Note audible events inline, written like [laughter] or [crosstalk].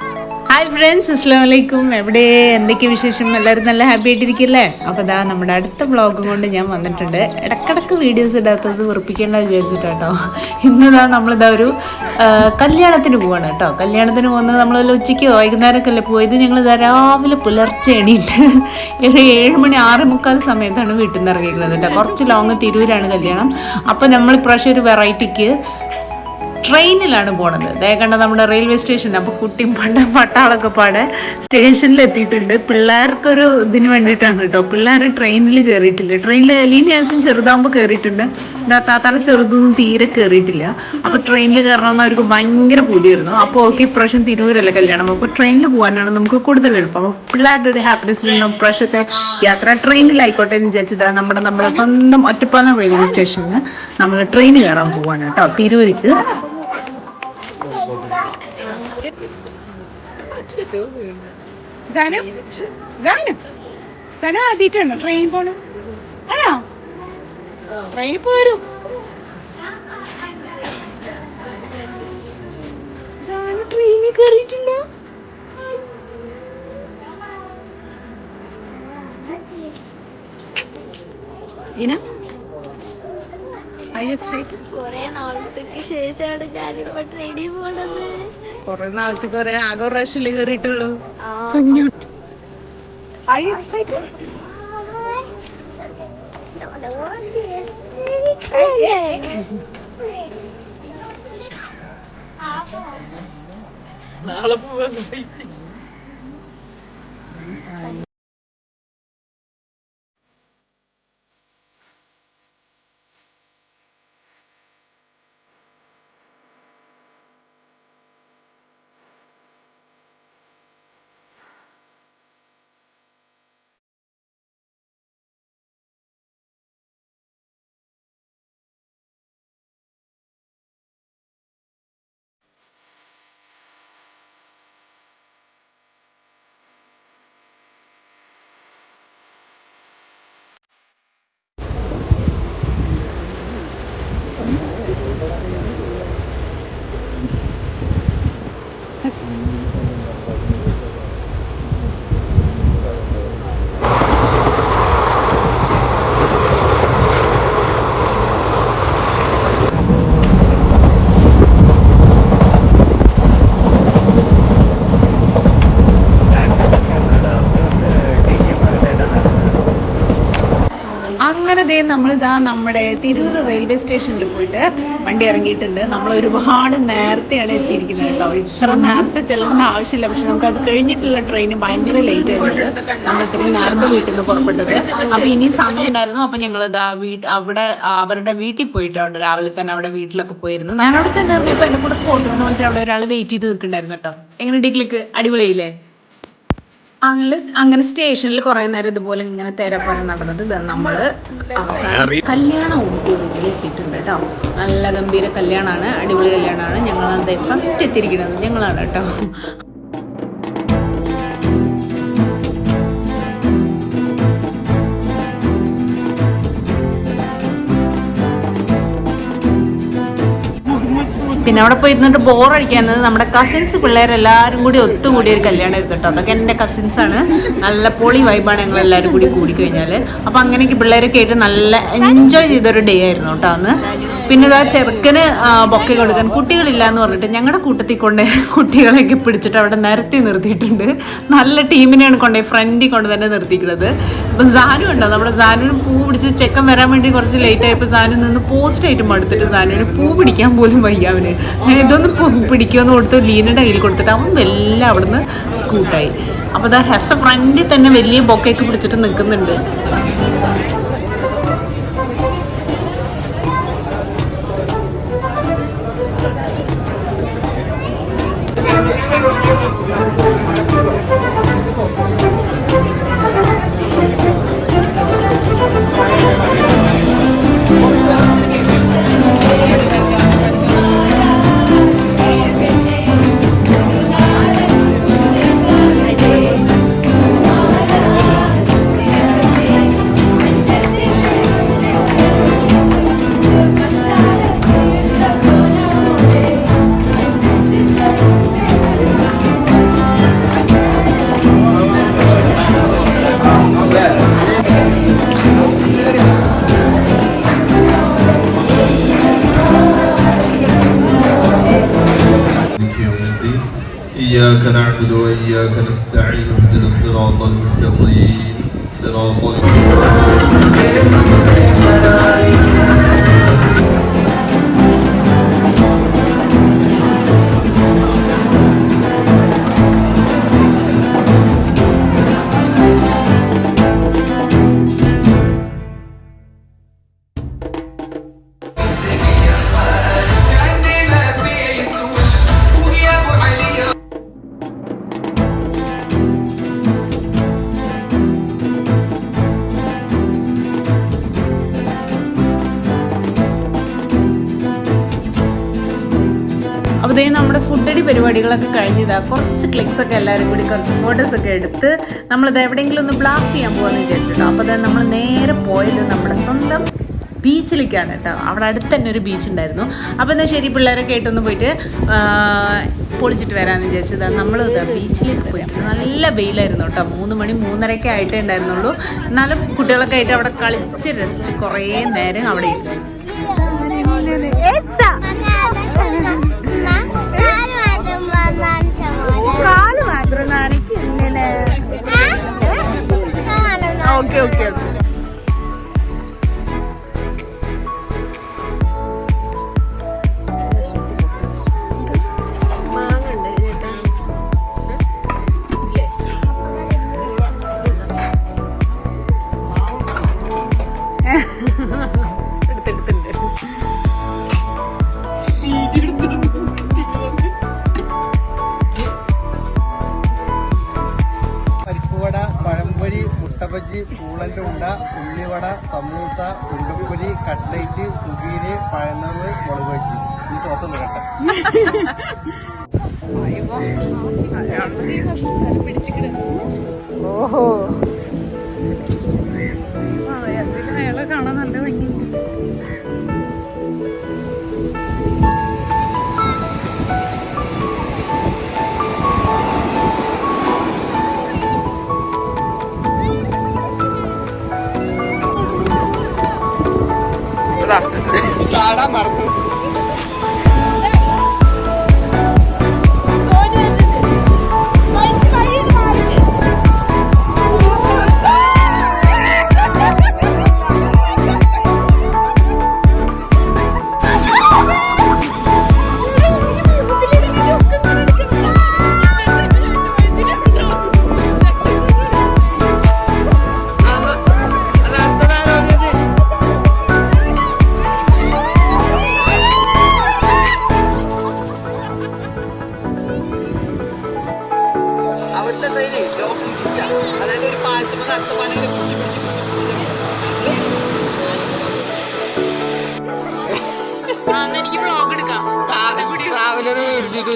Hi friends അസ്സാം വലൈക്കും എവിടെ? എന്തൊക്കെ വിശേഷം? എല്ലാവരും നല്ല ഹാപ്പി ആയിട്ടിരിക്കില്ലേ? അപ്പോൾ ഇതാ നമ്മുടെ അടുത്ത വ്ളോഗും കൊണ്ട് ഞാൻ വന്നിട്ടുണ്ട്. ഇടക്കിടക്ക് വീഡിയോസ് ഇടാത്തത് ഉറപ്പിക്കേണ്ട വിചാരിച്ചിട്ട് കേട്ടോ ഇന്നിതാ നമ്മളിതാ ഒരു കല്യാണത്തിന് പോവാണ് കേട്ടോ. കല്യാണത്തിന് പോകുന്നത് നമ്മൾ ഉച്ചയ്ക്ക് വൈകുന്നേരമൊക്കെ അല്ലേ പോയത്? ഞങ്ങൾ ഇതാ രാവിലെ പുലർച്ചെ എണീറ്റ് ഒരു ഏഴ് മണി ആറ് മുക്കാൽ സമയത്താണ് വീട്ടിൽ നിന്ന് ഇറങ്ങിയിരിക്കുന്നത് കേട്ടോ. കുറച്ച് ലോങ് തിരൂരാണ് കല്യാണം. അപ്പോൾ നമ്മൾ ഇപ്രാവശ്യം ഒരു വെറൈറ്റിക്ക് ട്രെയിനിലാണ് പോണത്. ദേ കണ്ട നമ്മുടെ റെയിൽവേ സ്റ്റേഷൻ അപ്പോൾ കുട്ടിയും പണ്ട് പട്ടാളൊക്കെ പാടെ സ്റ്റേഷനിൽ എത്തിയിട്ടുണ്ട് പിള്ളേർക്കൊരു ഇതിന് വേണ്ടിയിട്ടാണ് കേട്ടോ. പിള്ളേർ ട്രെയിനിൽ കയറിയിട്ടില്ല ട്രെയിനിൽ ലീനിയാസും ചെറുതാകുമ്പോൾ കയറിയിട്ടുണ്ട് ഇതാ താത്താടെ ചെറുതൊന്നും തീരെ കയറിയിട്ടില്ല അപ്പോൾ ട്രെയിനിൽ കയറണമെന്ന് അവർക്ക് ഭയങ്കര പൂതിയായിരുന്നു. അപ്പോൾ ഓക്കെ ഇപ്രാവശ്യം തിരൂരല്ല കല്യാണം? അപ്പോൾ ട്രെയിനിൽ പോകാനാണ് നമുക്ക് കൂടുതൽ എളുപ്പം. അപ്പോൾ പിള്ളേരുടെ ഒരു ഹാപ്പിനെസ് വേണം ഇപ്രാവശ്യത്തെ യാത്ര ട്രെയിനിലായിക്കോട്ടെ എന്ന് വിചാരിച്ചതാണ് നമ്മുടെ നമ്മുടെ സ്വന്തം ഒറ്റപ്പാലം റെയിൽവേ സ്റ്റേഷനിൽ നമ്മൾ ട്രെയിൻ കയറാൻ പോവാണ് കേട്ടോ. തിരൂരിക്ക്. സാനു? സാനു? സാനു ആദ്യമായിട്ടാണോ ട്രെയിൻ പോണ ആണോ? ട്രെയിൻ പോരും. സാനു ട്രെയിനിൽ കയറിയിട്ടില്ല ഇന? കൊറേ നാളത്തേക്ക് ശേഷമാണ് ഞാനിപ്പോ ട്രെയിനിൽ പോണത്. കൊറേ നാളത്തെ കൊറേ ആകെ ഒരു പ്രാവശ്യമല്ലേ കയറിയിട്ടുള്ളൂ ഐ എക്സൈറ്റഡ് നാളെ പോവാൻ അങ്ങനെ ദേ നമ്മളിതാ നമ്മുടെ തിരൂർ റെയിൽവേ സ്റ്റേഷനിൽ പോയിട്ട് വണ്ടി ഇറങ്ങിയിട്ടുണ്ട്. നമ്മൾ ഒരുപാട് നേരത്തെയാണ് എത്തിയിരിക്കുന്നത് കേട്ടോ. ഇത്ര നേരത്തെ ചെല്ലേണ്ട ആവശ്യമില്ല. പക്ഷെ നമുക്ക് അത് കഴിഞ്ഞിട്ടുള്ള ട്രെയിൻ ഭയങ്കര ലേറ്റ് ആയിട്ടുണ്ട് നമ്മൾ ഇത്രയും നേരത്തെ വീട്ടിൽ നിന്ന് പുറപ്പെട്ടത്. അപ്പൊ ഇനി സമയം ഉണ്ടായിരുന്നു അപ്പൊ ഞങ്ങൾ ഇതാ വീട്ട് അവിടെ അവരുടെ വീട്ടിൽ പോയിട്ടുണ്ട്. രാവിലെ തന്നെ അവിടെ വീട്ടിലൊക്കെ പോയിരുന്നു. ഞാൻ അവിടെ ചെന്നപ്പോ എന്നെ കൂടെ ഫോട്ടോ വേണ്ടിട്ട് അവിടെ ഒരാൾ വെയിറ്റ് ചെയ്ത് നിൽക്കണ്ടായിരുന്നു കേട്ടോ. എങ്ങനെ ഡിഗ്ലിക്ക് അടിപൊളിയില്ലേ അങ്ങനെ അങ്ങനെ സ്റ്റേഷനിൽ കുറെ നേരം ഇതുപോലെ ഇങ്ങനെ തെരപ്പന നടന്നത് ഇത് നമ്മൾ അവസാനം കല്യാണ ഊട്ടിയിൽ എത്തിയിട്ടുണ്ട് കേട്ടോ നല്ല ഗംഭീര കല്യാണമാണ് അടിപൊളി കല്യാണമാണ് ഞങ്ങളാണ് ഫസ്റ്റ് എത്തിയിരിക്കുന്നത്. ഞങ്ങളാണ് കേട്ടോ പിന്നെ അവിടെ പോയി ഇരുന്നിട്ട് ബോറടിക്കാന്നത് നമ്മുടെ കസിൻസ് പിള്ളേരെല്ലാവരും കൂടി ഒത്തുകൂടിയ ഒരു കല്യാണമായിരുന്നു കേട്ടോ. അതൊക്കെ എന്റെ ആണ്. നല്ല പൊളി വൈബാണ് ഞങ്ങൾ എല്ലാവരും കൂടി കൂടിക്കഴിഞ്ഞാൽ അപ്പോൾ അങ്ങനെയൊക്കെ പിള്ളേരൊക്കെ ആയിട്ട് നല്ല എൻജോയ് ചെയ്തൊരു ഡേ ആയിരുന്നു കേട്ടോ അന്ന്. പിന്നെ ഇതാ ചെറുക്കന് ബൊക്കെ കൊടുക്കാൻ കുട്ടികളില്ല എന്ന് പറഞ്ഞിട്ട് ഞങ്ങളുടെ കൂട്ടത്തിൽ കൊണ്ട് കുട്ടികളെയൊക്കെ പിടിച്ചിട്ട് അവിടെ നിരത്തി നിർത്തിയിട്ടുണ്ട്. നല്ല ടീമിനെയാണ് കൊണ്ടുപോയി ഫ്രണ്ടിൽ കൊണ്ട് തന്നെ നിർത്തിക്കുന്നത് ഇപ്പം സാനു ഉണ്ടോ? നമ്മുടെ സാനുവിന് പൂ പിടിച്ച് ചെക്കൻ വരാൻ വേണ്ടി കുറച്ച് ലേറ്റ് ആയപ്പോൾ സാനു നിന്ന് പോസ്റ്റ് ആയിട്ട് മടുത്തിട്ട് സാനുവിന് പൂ പിടിക്കാൻ പോലും വയ്യ അവന്. ഇതൊന്ന് പിടിക്കുമെന്ന് കൊടുത്ത് ലീനയുടെ കയ്യിൽ കൊടുത്തിട്ട് അവൻ എല്ലാം അവിടുന്ന് സ്കൂട്ടായി അപ്പോൾ ഇതാ ഹെസ ഫ്രണ്ടിൽ തന്നെ വലിയ ബൊക്കയൊക്കെ പിടിച്ചിട്ട് നിൽക്കുന്നുണ്ട്. إياك نعبد وإياك نستعين اهدنا الصراط المستقيم. صراط الذين ദേ നമ്മുടെ ഫുഡടി പരിപാടികളൊക്കെ കഴിഞ്ഞതാ കുറച്ച് ക്ലിക്സ് ഒക്കെ എല്ലാവരും കൂടി കുറച്ച് ഫോട്ടോസ് ഒക്കെ എടുത്ത് നമ്മളിത് എവിടെയെങ്കിലും ഒന്ന് ബ്ലാസ്റ്റ് ചെയ്യാൻ പോകാമെന്ന് വിചാരിച്ചിട്ടോ. അപ്പോൾ നമ്മൾ നേരെ പോയത് നമ്മുടെ സ്വന്തം ബീച്ചിലേക്കാണ് കേട്ടോ. അവിടെ അടുത്ത് തന്നെ ഒരു ബീച്ച് ഉണ്ടായിരുന്നു. അപ്പോൾ എന്നാൽ ശരി പിള്ളേരൊക്കെ ആയിട്ടൊന്ന് പോയിട്ട് പൊളിച്ചിട്ട് വരാമെന്ന് വിചാരിച്ചത് നമ്മൾ ബീച്ചിലേക്ക് പോയിട്ട് നല്ല വെയിലായിരുന്നു കേട്ടോ. മൂന്ന് മണി മൂന്നരയൊക്കെ ആയിട്ടേ ഉണ്ടായിരുന്നുള്ളൂ. എന്നാലും കുട്ടികളൊക്കെ ആയിട്ട് അവിടെ കളിച്ച് രസിച്ച് കുറേ നേരം അവിടെ ഇരുന്നു. മുട്ടബജി കൂളന്റെ ഉണ്ട ഉള്ളിവട സമൂസ ഉണ്ടപ്പുരി കട്ട്ലൈറ്റ് സുഗീര് പഴനവ് മുളക് വെച്ച് ഈ ശ്വാസം വരട്ടെ [laughs] जा मारतो. എനിക്ക് ബ്ലോഗ് എടുക്കാം. ട്രാവലർ മേടിച്ചിട്ട്